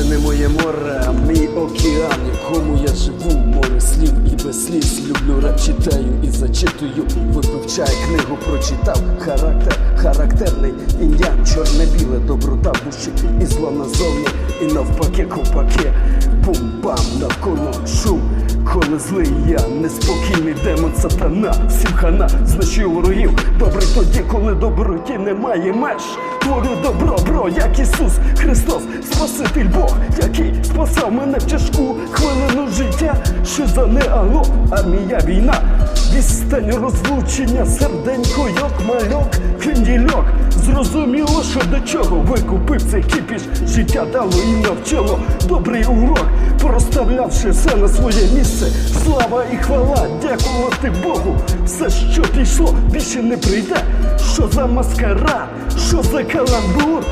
Це не моє море, а мій океан, якому я живу, море слів і без сліз. Люблю реп, читаю і зачитую. Випивчай книгу, прочитав. Характер, характерний індіан, чорне-біле, доброта душі і зло назовні, і навпаки, ковпаки. Бум-бам, навколо шум. Коли злий я, неспокійний демон сатана, всім хана, знищую ворогів. Добрий тоді, коли доброті немає меж. Творю добро, бро, як Ісус Христос, Спаситель Бог, який спасав мене в тяжку хвилину життя, що за не алло, а мія війна. Відстань розлучення, серденько, йок, мальок, крендільок. Зрозуміло, що до чого викупив цей кіпіш. Життя дало і навчило добрий урок, проставлявши все на своє місце. Слава і хвала, дякувати Богу. Все, що пішло, більше не прийде. Що за маскара, що за каламбур?